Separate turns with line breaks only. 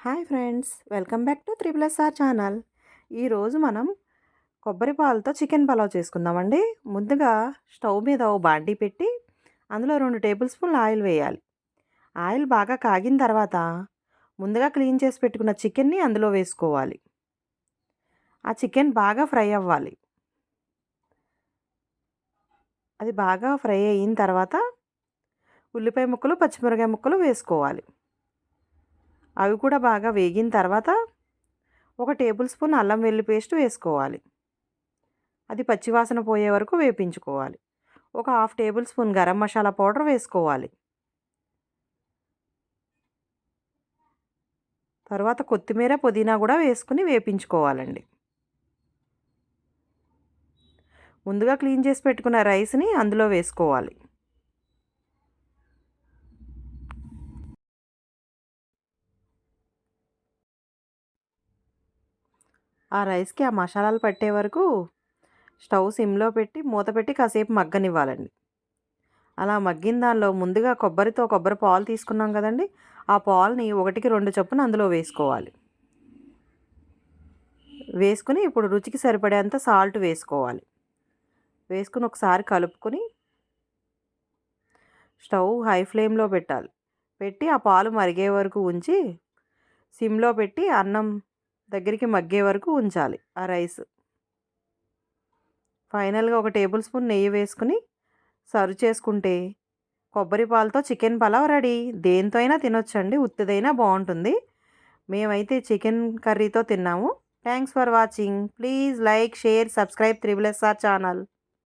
Hi friends welcome back to triple SR channel ఈరోజు మనం కొబ్బరి పాలతో చికెన్ పలావ్ చేసుకుందామండి. ముందుగా స్టవ్ మీద ఓ బాండీ పెట్టి అందులో రెండు టేబుల్ స్పూన్లు ఆయిల్ వేయాలి. ఆయిల్ బాగా కాగిన తర్వాత ముందుగా క్లీన్ చేసి పెట్టుకున్న చికెన్ని అందులో వేసుకోవాలి. ఆ చికెన్ బాగా ఫ్రై అవ్వాలి. అది బాగా ఫ్రై అయిన తర్వాత ఉల్లిపాయ ముక్కలు పచ్చిమిరకాయ ముక్కలు వేసుకోవాలి. అవి కూడా బాగా వేగిన తర్వాత ఒక టేబుల్ స్పూన్ అల్లం వెల్లి పేస్ట్ వేసుకోవాలి. అది పచ్చివాసన పోయే వరకు వేపించుకోవాలి. ఒక half tablespoon garam masala powder వేసుకోవాలి. తర్వాత కొత్తిమీర పుదీనా కూడా వేసుకుని వేపించుకోవాలండి. ముందుగా క్లీన్ చేసి పెట్టుకున్న రైస్ని అందులో వేసుకోవాలి. ఆ రైస్కి ఆ మసాలాలు పట్టే వరకు స్టవ్ సిమ్లో పెట్టి మూత పెట్టి కాసేపు మగ్గనివ్వాలండి. అలా మగ్గిన దానిలో ముందుగా కొబ్బరితో కొబ్బరి పాలు తీసుకున్నాం కదండి. ఆ పాలుని ఒకటికి రెండు చొప్పున అందులో వేసుకోవాలి. వేసుకుని ఇప్పుడు రుచికి సరిపడేంత సాల్ట్ వేసుకోవాలి. వేసుకుని ఒకసారి కలుపుకొని స్టవ్ హై ఫ్లేమ్లో పెట్టాలి. పెట్టి ఆ పాలు మరిగే వరకు ఉంచి సిమ్లో పెట్టి అన్నం దగ్గరికి మగ్గే వరకు ఉంచాలి ఆ రైస్. ఫైనల్గా ఒక టేబుల్ స్పూన్ నెయ్యి వేసుకుని సర్వ్ చేసుకుంటే కొబ్బరి పాలతో చికెన్ పలావ్ రెడీ. దేంతో అయినా తినొచ్చండి ఉత్తిదైనా బాగుంటుంది. మేమైతే చికెన్ కర్రీతో తిన్నాము. Thanks for watching. Please like share subscribe triple SR channel.